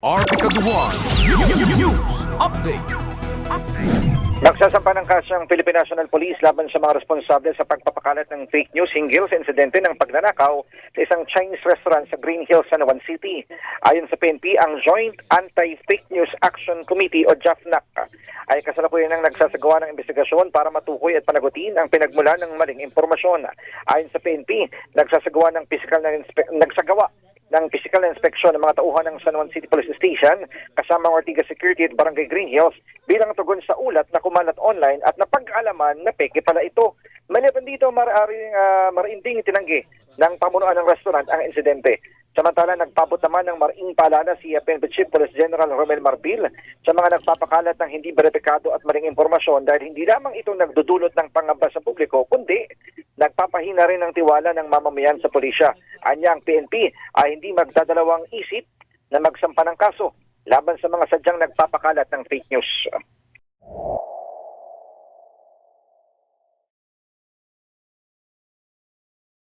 RP Katuwan. News Update. Nagsasampa ng kaso ang Philippine National Police laban sa mga responsable sa pagpapakalat ng fake news hinggil sa insidente ng pagnanakaw sa isang Chinese restaurant sa Green Hills, San Juan City. Ayon sa PNP, ang Joint Anti-Fake News Action Committee o JAFNAC ay kasalukuyan ng nagsasagawa ng investigasyon para matukoy at panagutin ang pinagmulan ng maling impormasyon. Ayon sa PNP, nagsasagawa ng physical na nagsagawa ng physical na inspeksyon ng mga tauhan ng San Juan City Police Station kasama ang Ortiga Security at Barangay Green Hills bilang tugon sa ulat na kumalat online at napag-alaman na peke pala ito. Maliban dito, maaaring uh, marainding itinanggi ng pamunuan ng restaurant ang insidente. Samantala, nagpabot naman ng maring paalala si PNP Chief Police General Romel Marbil sa mga nagpapakalat ng hindi beripikado at maling impormasyon dahil hindi lamang ito nagdudulot ng pangamba sa publiko, kundi nagpapahina rin ng tiwala ng mamamayan sa pulisya. Anya ang PNP ay hindi magdadalawang isip na magsampa ng kaso laban sa mga sadyang nagpapakalat ng fake news.